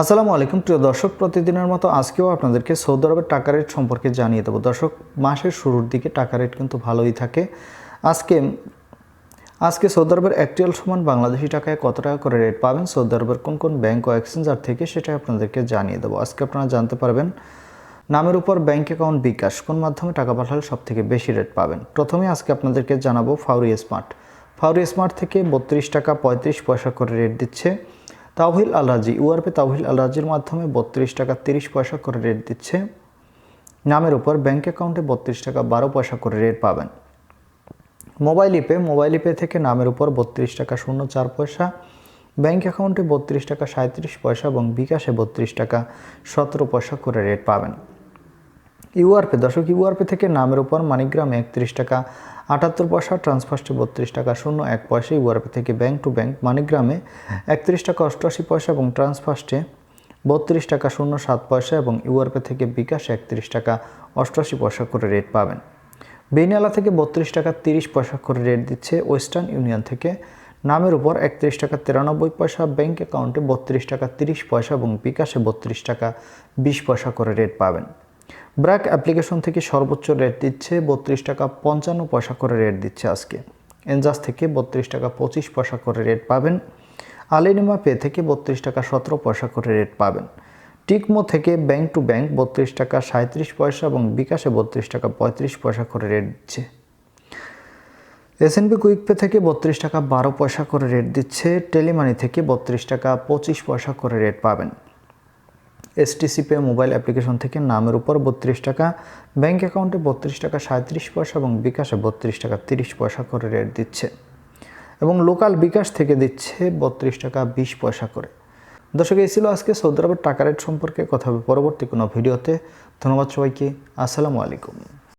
আসসালামু আলাইকুম। প্রিয় দর্শক, প্রতিদিনের মতো আজকেও আপনাদেরকে সৌদি আরবের টাকা রেট সম্পর্কে জানিয়ে দেবো। দর্শক, মাসের শুরুর দিকে টাকা রেট কিন্তু ভালোই থাকে। আজকে আজকে সৌদি আরবের অ্যাকচুয়াল সমান বাংলাদেশি টাকায় কত টাকা করে রেট পাবেন? সৌদি আরবের কোন কোন ব্যাংক ও এক্সচেঞ্জার থেকে সেটা আপনাদেরকে জানিয়ে দেবো। আজকে আপনারা জানতে পারবেন, নামের উপর ব্যাংক অ্যাকাউন্ট বিকাশ, কোন মাধ্যমে টাকা পাঠালে সব থেকে বেশি রেট পাবেন? প্রথমে আজকে আপনাদেরকে জানাব ফাউরি স্মার্ট। ফাউরি স্মার্ট থেকে বত্রিশ টাকা পঁয়ত্রিশ পয়সা করে রেট দিচ্ছে। তাওহিল আল রাজি ইউআরপি তাওহিল আল মাধ্যমে বত্রিশ টাকা তিরিশ পয়সা করে রেট দিচ্ছে। নামের উপর ব্যাঙ্ক অ্যাকাউন্টে বত্রিশ টাকা বারো পয়সা করে রেট পাবেন। মোবাইল ইপে মোবাইল ইপে থেকে নামের উপর বত্রিশ টাকা শূন্য চার পয়সা ব্যাঙ্ক অ্যাকাউন্টে বত্রিশ টাকা সাঁত্রিশ পয়সা এবং বিকাশে বত্রিশ টাকা সতেরো পয়সা করে রেট পাবেন। ইউআরপি, দর্শক, ইউআরপি থেকে নামের উপর মানিগ্রামে একত্রিশ টাকা, আটাত্তর পয়সা ট্রান্সফার্স্টে বত্রিশ টাকা, শূন্য এক পয়সা ইউআরপি থেকে ব্যাংক টু ব্যাংক মানিগ্রামে একত্রিশ টাকা, অষ্টআশি পয়সা এবং ট্রান্সফার্স্টে বত্রিশ টাকা, শূন্য সাত পয়সা এবং ইউআরপি থেকে বিকাশে একত্রিশ টাকা, অষ্টআশি পয়সা করে রেট পাবেন। বেনিয়ালা থেকে বত্রিশ টাকা, তিরিশ পয়সা করে রেট দিচ্ছে ওয়েস্টার্ন ইউনিয়ন থেকে। নামের উপর একত্রিশ টাকা, তিরানব্বই পয়সা, ব্যাংক অ্যাকাউন্টে বত্রিশ টাকা, তিরিশ পয়সা এবং বিকাশে বত্রিশ টাকা, বিশ পয়সা করে রেট পাবেন। ব্র্যাক অ্যাপ্লিকেশন থেকে সর্বোচ্চ রেট দিচ্ছে বত্রিশ টাকা পঞ্চান্ন পয়সা করে রেট দিচ্ছে আজকে। এনজাস থেকে বত্রিশ টাকা পঁচিশ পয়সা করে রেট পাবেন। আলিনিমা পে থেকে বত্রিশ টাকা সতেরো পয়সা করে রেট পাবেন। টিকমো থেকে ব্যাংক টু ব্যাংক বত্রিশ টাকা সাঁত্রিশ পয়সা এবং বিকাশে বত্রিশ টাকা পঁয়ত্রিশ পয়সা করে রেট দিচ্ছে। এসএনবি কুইক পে থেকে বত্রিশ টাকা বারো পয়সা করে রেট দিচ্ছে। টেলিমানি থেকে বত্রিশ টাকা পঁচিশ পয়সা করে রেট পাবেন। এসটিসি পে মোবাইল অ্যাপ্লিকেশন থেকে নামের উপর বত্রিশ টাকা ব্যাঙ্ক অ্যাকাউন্টে বত্রিশ টাকা সাঁত্রিশ পয়সা এবং বিকাশে বত্রিশ টাকা তিরিশ পয়সা করে রেট দিচ্ছে। এবং লোকাল বিকাশ থেকে দিচ্ছে বত্রিশ টাকা বিশ পয়সা করে। দর্শক, এই ছিল আজকে সৌদি আরবের টাকা রেট সম্পর্কে। কথা হবে পরবর্তী কোনো ভিডিওতে। ধন্যবাদ সবাইকে। আসসালামু আলাইকুম।